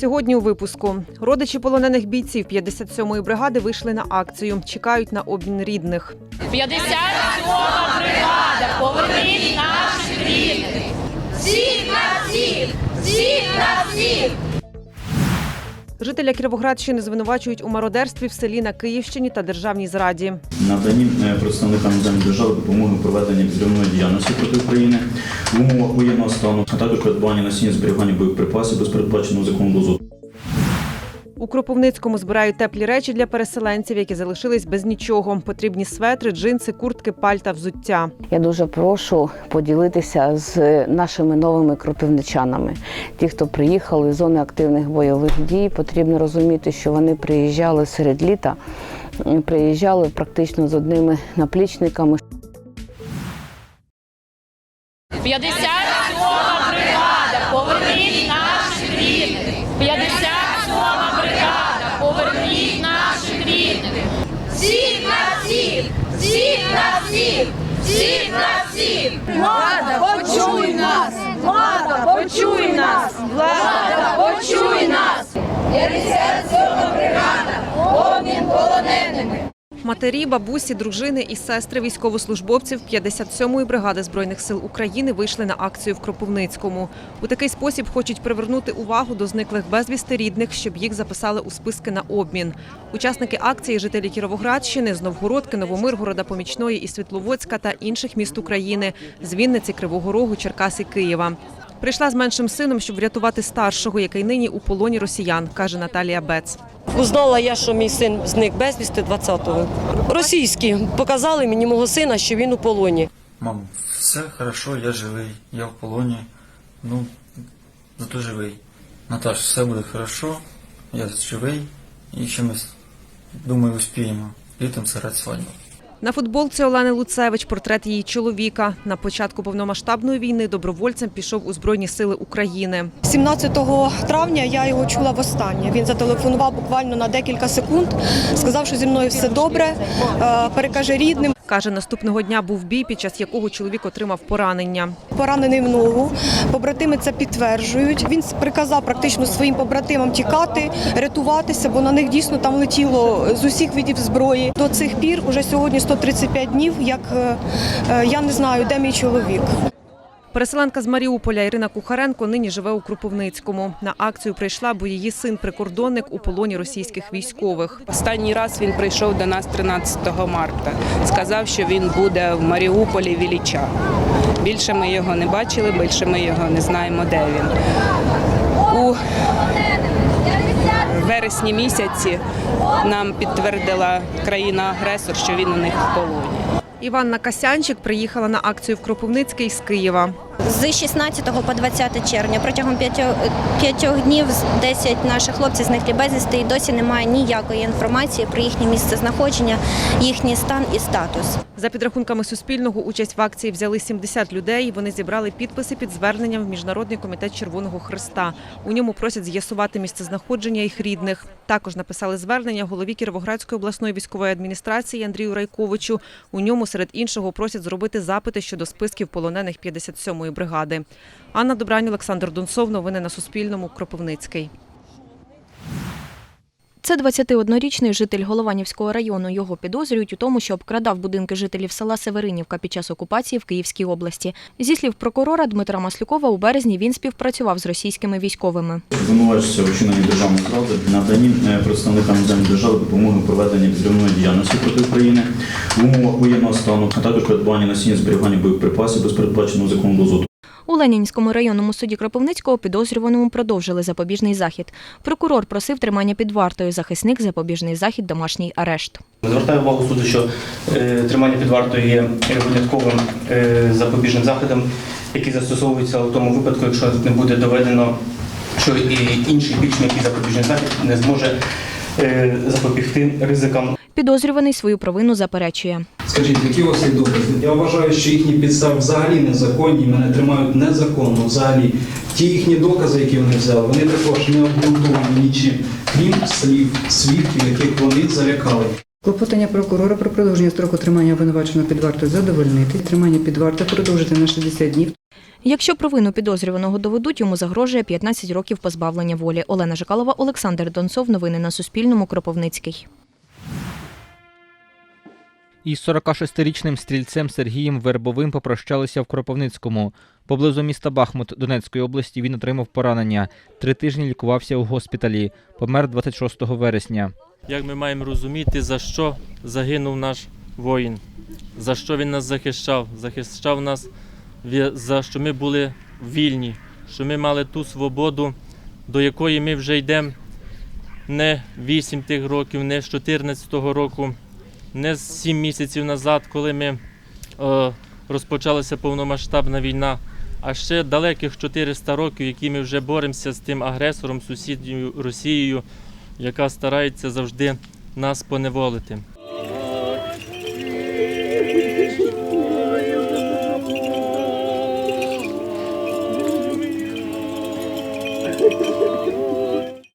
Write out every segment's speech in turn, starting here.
Сьогодні у випуску родичі полонених бійців 57-ї бригади вийшли на акцію. Чекають на обмін рідних. 57-ма бригада, поверніть наших рідних. Всіх на всіх! Всіх на всіх! Жителя Кіровоградщини звинувачують у мародерстві в селі на Київщині та державній зраді. наданні е, представникам держави допомоги проведення взривної діяльності проти України в умовах воєнного стану, а також придбання насіння зберігання боєприпасів без передбаченого закону дозу. У Кропивницькому збирають теплі речі для переселенців, які залишились без нічого. Потрібні светри, джинси, куртки, пальта, взуття. Я дуже прошу поділитися з нашими новими кропивничанами. Ті, хто приїхали з зони активних бойових дій, потрібно розуміти, що вони приїжджали серед літа, приїжджали практично з одними наплічниками. 57-ма Влада, почуй нас! Влада, почуй нас! Влада, почуй нас! 57 бригада! Обмін полоненими! Матері, бабусі, дружини і сестри військовослужбовців 57-ї бригади збройних сил України вийшли на акцію в Кропивницькому. У такий спосіб хочуть привернути увагу до зниклих безвісти рідних, щоб їх записали у списки на обмін. Учасники акції жителі Кіровоградщини з Новгородки, Новомиргорода, Помічної і Світловодська та інших міст України з Вінниці, Кривого Рогу, Черкас і Києва. Прийшла з меншим сином, щоб врятувати старшого, який нині у полоні росіян, каже Наталія Бец. Узнала я, що мій син зник безвісти 20-го. Російські показали мені мого сина, що він у полоні. Мам, все хорошо, я живий, я в полоні. Ну, зато живий. Наташ, все буде хорошо, я живий і ще ми, думаю, успіємо. Літом зіграти свадьбу. На футболці Олени Луцевич портрет її чоловіка. На початку повномасштабної війни добровольцем пішов у Збройні сили України. 17 травня я його чула востаннє. Він зателефонував буквально на декілька секунд, сказав, що зі мною все добре, е, перекаже рідним. Каже, наступного дня був бій, під час якого чоловік отримав поранення. Поранений в ногу. Побратими це підтверджують. Він приказав практично своїм побратимам тікати, рятуватися, бо на них дійсно там летіло з усіх видів зброї. До цих пір, уже сьогодні 135 днів, як е, е, я не знаю, де мій чоловік. Переселенка з Маріуполя Ірина Кухаренко нині живе у Кропивницькому. На акцію прийшла, бо її син прикордонник у полоні російських військових. Останній раз він прийшов до нас 13 марта. Сказав, що він буде в Маріуполі Віліча. Більше ми його не бачили, більше ми його не знаємо, де він. У вересні місяці нам підтвердила країна-агресор, що він у них в полоні. Іванна Касянчик приїхала на акцію в Кропивницький з Києва. З 16 по 20 червня протягом п'ятьох днів 10 наших хлопців зникли безвісти і досі немає ніякої інформації про їхнє місце знаходження, їхній стан і статус. За підрахунками Суспільного, участь в акції взяли 70 людей. Вони зібрали підписи під зверненням в Міжнародний комітет Червоного Христа. У ньому просять з'ясувати місцезнаходження їх рідних. Також написали звернення голові Кіровоградської обласної військової адміністрації Андрію Райковичу. У ньому серед іншого просять зробити запити щодо списків полонених 57-ї бригади. Анна Добрань, Олександр Донцов. Новини на Суспільному. Кропивницький. Це 21-річний житель Голованівського району. Його підозрюють у тому, що обкрадав будинки жителів села Северинівка під час окупації в Київській області. Зі слів прокурора Дмитра Маслюкова, у березні він співпрацював з російськими військовими. Звинувачується у вчиненні державної зради, наданні е, представникам держави допомоги у проведенні взривної діяльності проти України в умовах воєнного стану, а також придбання насіння зберігання боєприпасів без передбаченого законом дозу. У Ленінському районному суді Кропивницького підозрюваному продовжили запобіжний захід. Прокурор просив тримання під вартою, захисник запобіжний захід, домашній арешт. Звертаю увагу суду, що е, тримання під вартою є винятковим е, запобіжним заходом, який застосовується у тому випадку, якщо не буде доведено, що і інший більш м'який запобіжний захід не зможе е, запобігти ризикам Підозрюваний свою провину заперечує. Скажіть, які у вас є докази? Я вважаю, що їхні підстави взагалі незаконні, мене тримають незаконно взагалі. Ті їхні докази, які вони взяли, вони також не обґрунтовані нічим, крім слів свідків, яких вони залякали. Клопотання прокурора про продовження строку тримання обвинуваченого під вартою задовольнити. Тримання під вартою продовжити на 60 днів. Якщо провину підозрюваного доведуть, йому загрожує 15 років позбавлення волі. Олена Жикалова, Олександр Донцов. Новини на Суспільному. Кропивницький. Із 46-річним стрільцем Сергієм Вербовим попрощалися в Кропивницькому. Поблизу міста Бахмут Донецької області він отримав поранення. Три тижні лікувався у госпіталі. Помер 26 вересня. Як ми маємо розуміти, за що загинув наш воїн, за що він нас захищав, захищав нас, за що ми були вільні, що ми мали ту свободу, до якої ми вже йдемо не 8 тих років, не з 14-го року, не з 7 місяців назад, коли ми е, розпочалася повномасштабна війна, а ще далеких 400 років, які ми вже боремося з тим агресором, сусідньою Росією, яка старається завжди нас поневолити.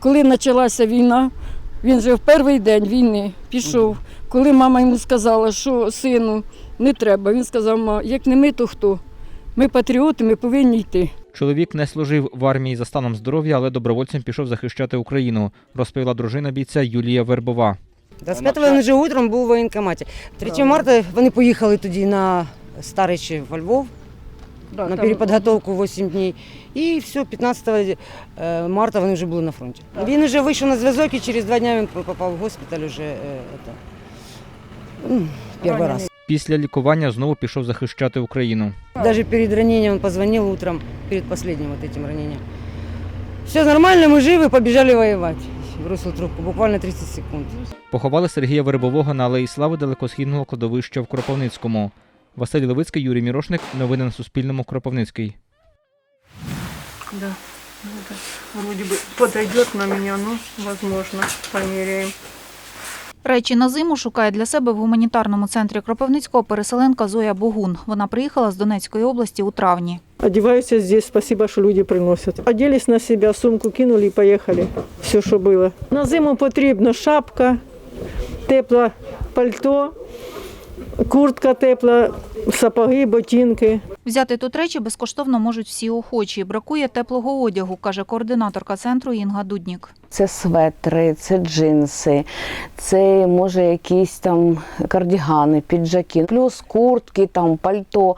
Коли почалася війна, він же в перший день війни пішов. Коли мама йому сказала, що сину не треба, він сказав, ма, як не ми, то хто? Ми патріоти, ми повинні йти. Чоловік не служив в армії за станом здоров'я, але добровольцем пішов захищати Україну, розповіла дружина бійця Юлія Вербова. 25-го він вже утром був у воєнкоматі. 3 марта вони поїхали тоді на Старичі во Львов Да, на там- переподготовку 8 днів. І все, 15 е, марта вони вже були на фронті. Він вже вийшов на зв'язок і через два дні він попав в госпіталь уже е, перший раз. Після лікування знову пішов захищати Україну. Даже перед ранением он позвонил утром, перед последним вот этим ранением. Все нормально, мы живы, побежали воевать. Бросил трубку, буквально 30 секунд. Поховали Сергія Вербового на Алеї Слави далекосхідного кладовища в Кропивницькому. Василь Левицький, Юрій Мірошник. Новини на Суспільному. Кропивницький. Да. Вроде бы подойдет на меня, но возможно, померяем. Речі на зиму шукає для себе в гуманітарному центрі Кропивницького переселенка Зоя Богун. Вона приїхала з Донецької області у травні. Одеваюсь здесь, спасибо, что люди приносят. Оделись на себя, сумку кинули и поехали. Все, что было. На зиму потрібно шапка, тепле пальто, куртка тепла, сапоги, ботинки. Взяти тут речі безкоштовно можуть всі охочі. Бракує теплого одягу, каже координаторка центру Інга Дуднік. Це светри, це джинси, це може якісь там кардігани, піджаки, плюс куртки, там пальто,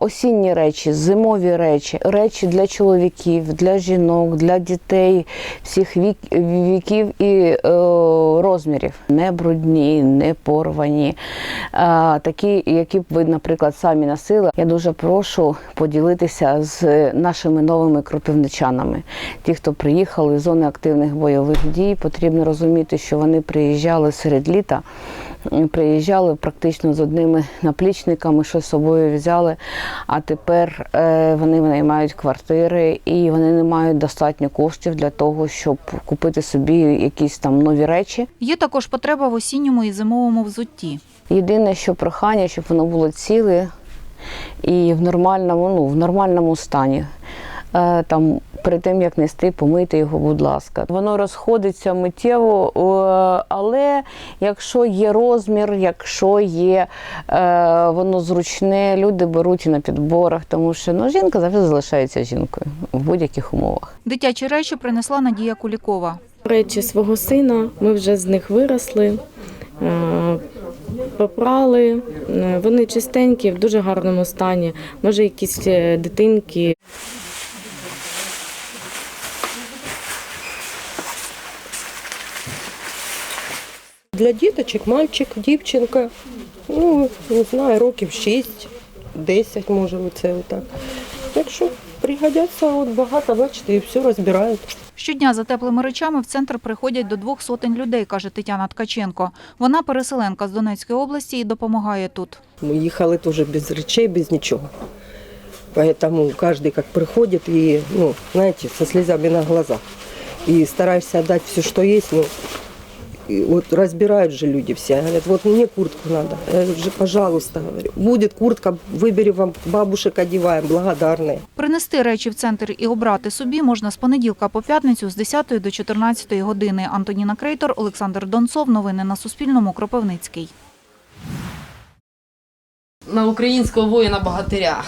осінні речі, зимові речі, речі для чоловіків, для жінок, для дітей всіх вік, віків і е, розмірів. Не брудні, не порвані. А, такі, які б ви, наприклад, самі носили. Я дуже прошу поділитися з нашими новими кропивничанами. Ті, хто приїхали з зони активних бойових дій, потрібно розуміти, що вони приїжджали серед літа, приїжджали практично з одними наплічниками, що з собою взяли. А тепер е, вони наймають квартири і вони не мають достатньо коштів для того, щоб купити собі якісь там нові речі. Є також потреба в осінньому і зимовому взутті. Єдине, що прохання, щоб воно було ціле і в нормальному, ну, в нормальному стані. Е, Там перед тим як нести, помити його, будь ласка. Воно розходиться миттєво, е, але якщо є розмір, якщо є е, воно зручне, люди беруть і на підборах, тому що ну, жінка завжди залишається жінкою в будь-яких умовах. Дитячі речі принесла Надія Кулікова. Речі свого сина, ми вже з них виросли, попрали. Вони чистенькі, в дуже гарному стані. Може, якісь дитинки. Для діточок мальчик, дівчинка, ну, не знаю, років 6, 10, може, оце отак. Так що пригодяться от багато, бачите, і все розбирають. Щодня за теплими речами в центр приходять до двох сотень людей, каже Тетяна Ткаченко. Вона переселенка з Донецької області і допомагає тут. Мы ехали тоже без речей, без ничего. Поэтому каждый как приходит и, ну, знаете, со слезами на глазах. И стараешься отдать все, что есть, ну, и вот разбирают же люди все. Говорят, вот мне куртку надо. Я говорю, пожалуйста, говорю, будет куртка, выбери вам бабушек одеваем, благодарные. Принести речі в центр і обрати собі можна з понеділка по п'ятницю з 10 до 14 години. Антоніна Крейтор, Олександр Донцов. Новини на Суспільному. Кропивницький. на українського воїна богатиря.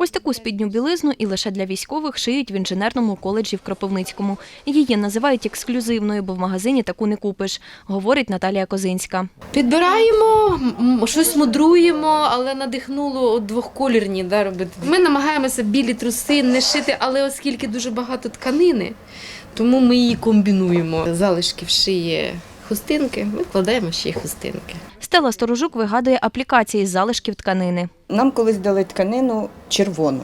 Ось таку спідню білизну і лише для військових шиють в інженерному коледжі в Кропивницькому. Її називають ексклюзивною, бо в магазині таку не купиш, говорить Наталія Козинська. Підбираємо, щось мудруємо, але надихнуло двохколірні да, робити. Ми намагаємося білі труси не шити, але оскільки дуже багато тканини, тому ми її комбінуємо. Залишки вшиє хустинки, ми вкладаємо ще й хустинки. Стела Сторожук вигадує аплікації з залишків тканини. Нам колись дали тканину червону.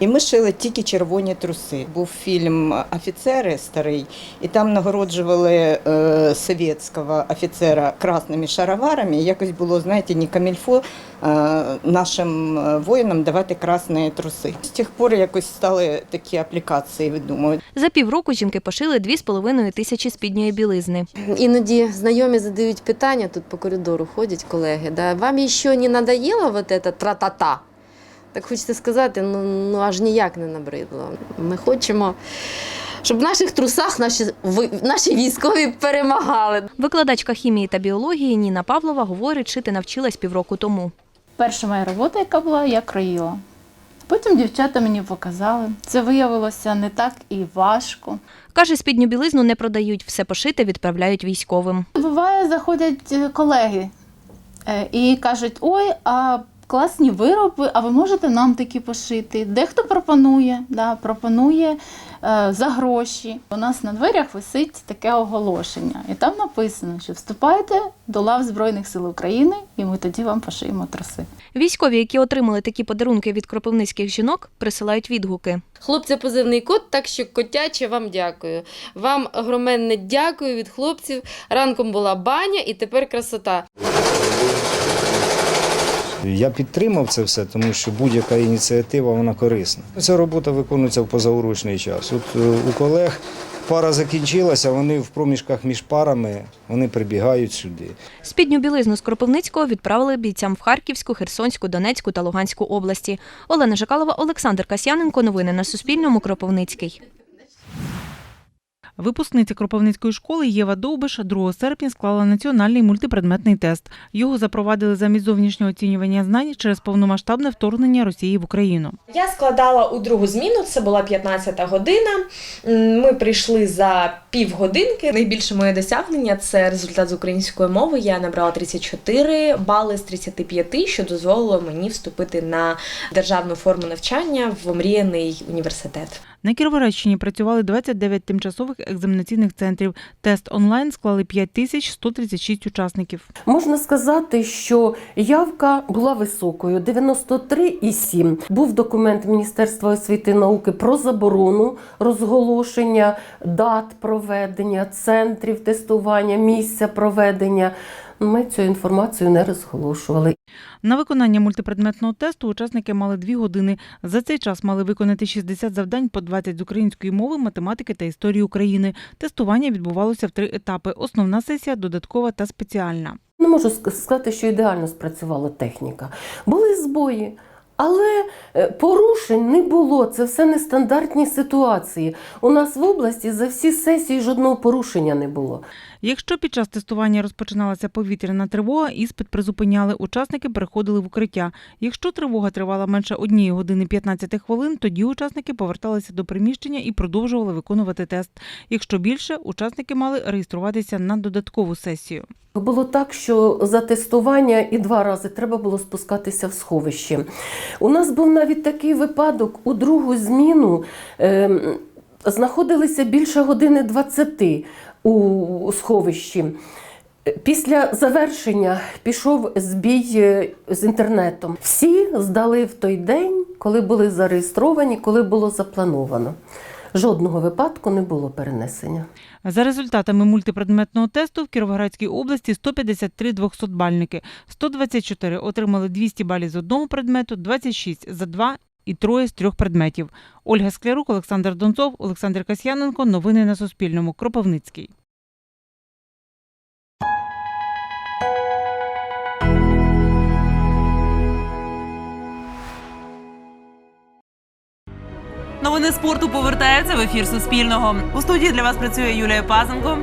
І ми шили тільки червоні труси. Був фільм Офіцери старий, і там нагороджували е, совєтського офіцера красними шароварами. Якось було, знаєте, не камільфо е, нашим е, воїнам давати красні труси. З тих пор якось стали такі аплікації видумують. За півроку жінки пошили 2,5 тисячі спідньої білизни. Іноді знайомі задають питання, тут по коридору ходять колеги. Да, вам ще не надоело вот это тра-та-та? Так хочеться сказати, ну, ну аж ніяк не набридло. Ми хочемо, щоб в наших трусах наші, наші військові перемагали. Викладачка хімії та біології Ніна Павлова говорить, шити навчилась півроку тому. Перша моя робота, яка була, я країла. Потім дівчата мені показали. Це виявилося не так і важко. Каже, спідню білизну не продають, все пошите відправляють військовим. Буває, заходять е, колеги е, і кажуть: ой, а класні вироби, а ви можете нам такі пошити? Дехто пропонує, да, пропонує е, за гроші. У нас на дверях висить таке оголошення, і там написано, що вступайте до лав Збройних сил України, і ми тоді вам пошиємо труси. Військові, які отримали такі подарунки від кропивницьких жінок, присилають відгуки. Хлопця позивний кот, так що котяче вам дякую. Вам огроменне дякую від хлопців. Ранком була баня і тепер красота. Я підтримав це все, тому що будь-яка ініціатива вона корисна. Ця робота виконується в позаурочний час. От е, у колег пара закінчилася, вони в проміжках між парами вони прибігають сюди. Спідню білизну з Кропивницького відправили бійцям в Харківську, Херсонську, Донецьку та Луганську області. Олена Жакалова, Олександр Касьяненко. Новини на Суспільному. Кропивницький. Випускниця Кропивницької школи Єва Довбиш 2 серпня склала національний мультипредметний тест. Його запровадили замість зовнішнього оцінювання знань через повномасштабне вторгнення Росії в Україну. Я складала у другу зміну, це була 15 година. Ми прийшли за півгодинки. Найбільше моє досягнення це результат з української мови. Я набрала 34 бали з 35, що дозволило мені вступити на державну форму навчання в омріяний університет. На Кіровоградщині працювали 29 тимчасових екзаменаційних центрів. Тест онлайн склали 5136 учасників. Можна сказати, що явка була високою 93,7. Був документ Міністерства освіти і науки про заборону розголошення дат проведення, центрів тестування, місця проведення. Ми цю інформацію не розголошували. На виконання мультипредметного тесту учасники мали дві години. За цей час мали виконати 60 завдань по 20 з української мови, математики та історії України. Тестування відбувалося в три етапи: основна сесія, додаткова та спеціальна. Не можу сказати, що ідеально спрацювала техніка. Були збої. Але е, порушень не було. Це все нестандартні ситуації. У нас в області за всі сесії жодного порушення не було. Якщо під час тестування розпочиналася повітряна тривога, іспит призупиняли, учасники переходили в укриття. Якщо тривога тривала менше однієї години 15 хвилин, тоді учасники поверталися до приміщення і продовжували виконувати тест. Якщо більше, учасники мали реєструватися на додаткову сесію. Було так, що за тестування і два рази треба було спускатися в сховище. У нас був навіть такий випадок у другу зміну. ем, знаходилися більше години 20 у сховищі. Після завершення пішов збій е, з інтернетом. Всі здали в той день, коли були зареєстровані, коли було заплановано. Жодного випадку не було перенесення. За результатами мультипредметного тесту в Кіровоградській області 153 200-бальники, 124 отримали 200 балів з одного предмету, 26 за два і троє з трьох предметів. Ольга Склярук, Олександр Донцов, Олександр Касьяненко. Новини на Суспільному. Кропивницький. Новини спорту повертаються в ефір Суспільного. У студії для вас працює Юлія Пазенко.